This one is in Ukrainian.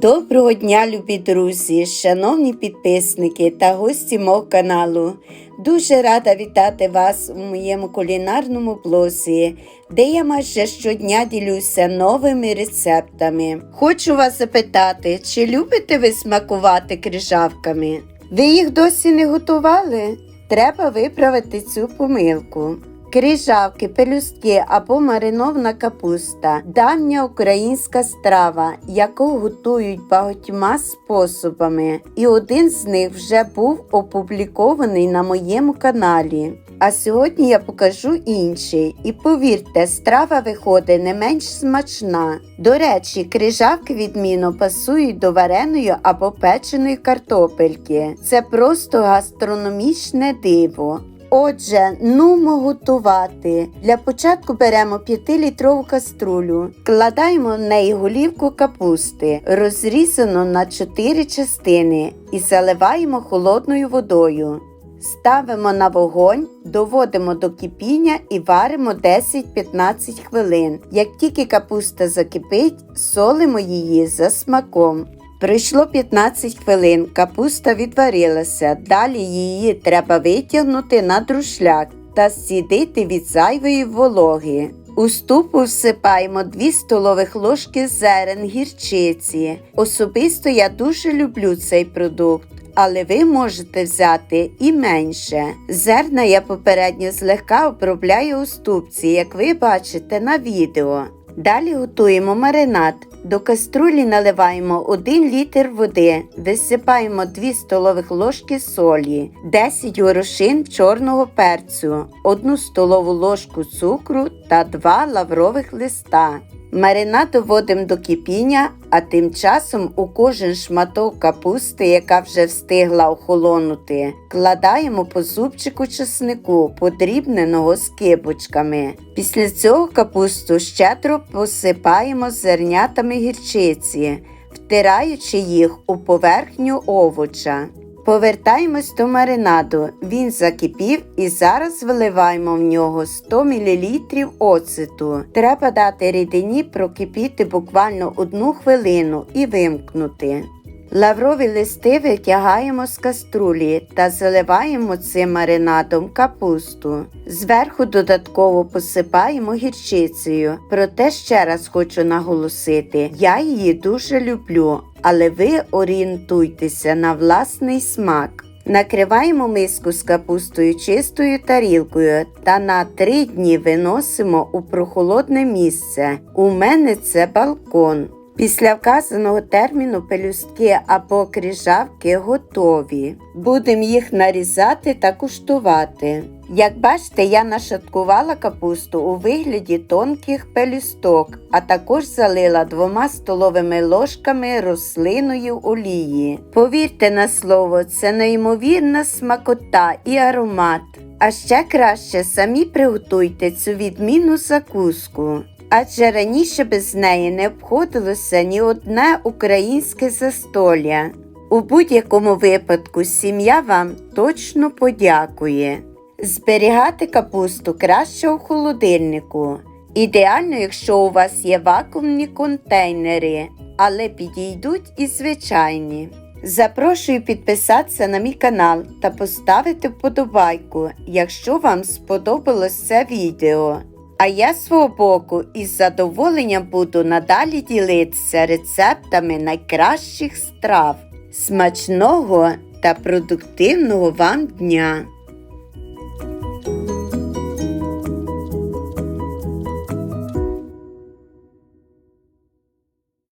Доброго дня, любі друзі, шановні підписники та гості мого каналу. Дуже рада вітати вас у моєму кулінарному блозі, де я майже щодня ділюся новими рецептами. Хочу вас запитати, чи любите ви смакувати крижавками? Ви їх досі не готували? Треба виправити цю помилку. Крижавки, пелюстки або маринована капуста давня українська страва, яку готують багатьма способами, і один з них вже був опублікований на моєму каналі. А сьогодні я покажу інший. І повірте, страва виходить не менш смачна. До речі, крижавки відмінно пасують до вареної або печеної картопельки. Це просто гастрономічне диво. Отже, нумо готувати. Для початку беремо 5-літрову каструлю, кладаємо в неї голівку капусти, розрізану на 4 частини, і заливаємо холодною водою. Ставимо на вогонь, доводимо до кипіння і варимо 10-15 хвилин. Як тільки капуста закипить, солимо її за смаком. Пройшло 15 хвилин, капуста відварилася. Далі її треба витягнути на друшляк та зцідити від зайвої вологи. У ступу всипаємо 2 столових ложки зерен гірчиці. Особисто я дуже люблю цей продукт. Але ви можете взяти і менше. Зерна я попередньо злегка обробляю у ступці, як ви бачите на відео. Далі готуємо маринад. До каструлі наливаємо 1 літр води, висипаємо 2 столових ложки солі, 10 горошин чорного перцю, 1 столову ложку цукру та 2 лаврових листа. Маринад доводимо до кипіння, а тим часом у кожен шматок капусти, яка вже встигла охолонути, кладаємо по зубчику чеснику, подрібненого з кибочками. Після цього капусту щедро посипаємо зернятами гірчиці, втираючи їх у поверхню овоча. Повертаємось до маринаду. Він закипів і зараз виливаємо в нього 100 мл оцету. Треба дати рідині прокипіти буквально одну хвилину і вимкнути. Лаврові листи витягаємо з каструлі та заливаємо цим маринадом капусту. Зверху додатково посипаємо гірчицею. Проте ще раз хочу наголосити, я її дуже люблю, але ви орієнтуйтеся на власний смак. Накриваємо миску з капустою чистою тарілкою та на 3 дні виносимо у прохолодне місце. У мене це балкон. Після вказаного терміну пелюстки або крижавки готові. Будемо їх нарізати та куштувати. Як бачите, я нашаткувала капусту у вигляді тонких пелюсток, а також залила двома столовими ложками рослиною олії. Повірте на слово, це неймовірна смакота і аромат. А ще краще самі приготуйте цю відмінну закуску. Адже раніше без неї не обходилося ні одне українське застолля. У будь-якому випадку сім'я вам точно подякує. Зберігати капусту краще у холодильнику. Ідеально, якщо у вас є вакуумні контейнери, але підійдуть і звичайні. Запрошую підписатися на мій канал та поставити вподобайку, якщо вам сподобалось це відео. А я з свого боку із задоволенням буду надалі ділитися рецептами найкращих страв. Смачного та продуктивного вам дня!